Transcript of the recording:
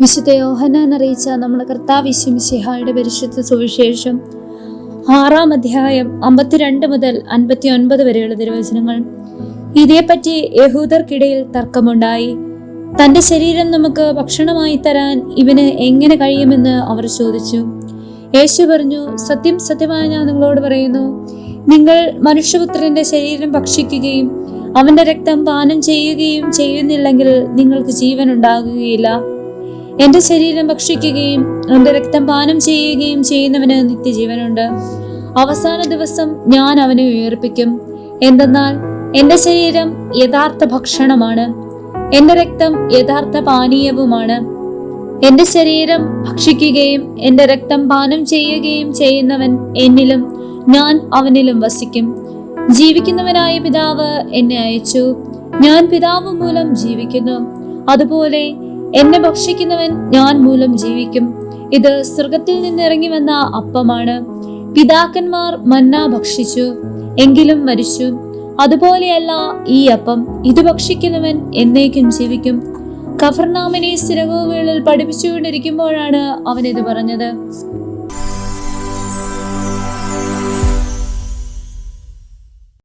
വിശുദ്ധ യോഹന്നാൻ അറിയിച്ച നമ്മുടെ കർത്താവ് ശിഹായുടെ പരിശുദ്ധ സുവിശേഷം ആറാം അധ്യായം അമ്പത്തിരണ്ട് മുതൽ അൻപത്തി ഒൻപത് വരെയുള്ള തിരുവചനങ്ങൾ. ഇതേപ്പറ്റി യഹൂദർക്കിടയിൽ തർക്കമുണ്ടായി. തന്റെ ശരീരം നമുക്ക് ഭക്ഷണമായി തരാൻ ഇവന് എങ്ങനെ കഴിയുമെന്ന് അവർ ചോദിച്ചു. യേശു പറഞ്ഞു സത്യം സത്യമായി ഞാൻ നിങ്ങളോട് പറയുന്നു നിങ്ങൾ മനുഷ്യപുത്രന്റെ ശരീരം ഭക്ഷിക്കുകയും അവന്റെ രക്തം പാനം ചെയ്യുകയും ചെയ്യുന്നില്ലെങ്കിൽ നിങ്ങൾക്ക് ജീവൻ ഉണ്ടാകുകയില്ല എന്റെ ശരീരം ഭക്ഷിക്കുകയും എന്റെ രക്തം പാനം ചെയ്യുകയും ചെയ്യുന്നവന് നിത്യജീവനുണ്ട്. അവസാന ദിവസം ഞാൻ അവനെ ഉയർപ്പിക്കും. എന്തെന്നാൽ എന്റെ ശരീരം യഥാർത്ഥ ഭക്ഷണമാണ്. എന്റെ രക്തം യഥാർത്ഥ പാനീയവുമാണ്. എന്റെ ശരീരം ഭക്ഷിക്കുകയും എന്റെ രക്തം പാനം ചെയ്യുകയും ചെയ്യുന്നവൻ എന്നിലും ഞാൻ അവനിലും വസിക്കും. ജീവിക്കുന്നവനായ പിതാവ് എന്നെ അയച്ചു. ഞാൻ പിതാവ് മൂലം ജീവിക്കുന്നു. അതുപോലെ എന്നെ ഭക്ഷിക്കുന്നവൻ ഞാൻ മൂലം ജീവിക്കും. ഇത് സ്വർഗത്തിൽ നിന്നിറങ്ങി വന്ന അപ്പമാണ്. പിതാക്കന്മാർ മന്ന ഭക്ഷിച്ചു എങ്കിലും മരിച്ചു. അതുപോലെയല്ല ഈ അപ്പം. ഇത് ഭക്ഷിക്കുന്നവൻ എന്നേക്കും ജീവിക്കും. കഫർനാമിനെ സ്ഥിരകോവുകളിൽ പഠിപ്പിച്ചുകൊണ്ടിരിക്കുമ്പോഴാണ് അവൻ ഇത് പറഞ്ഞത്.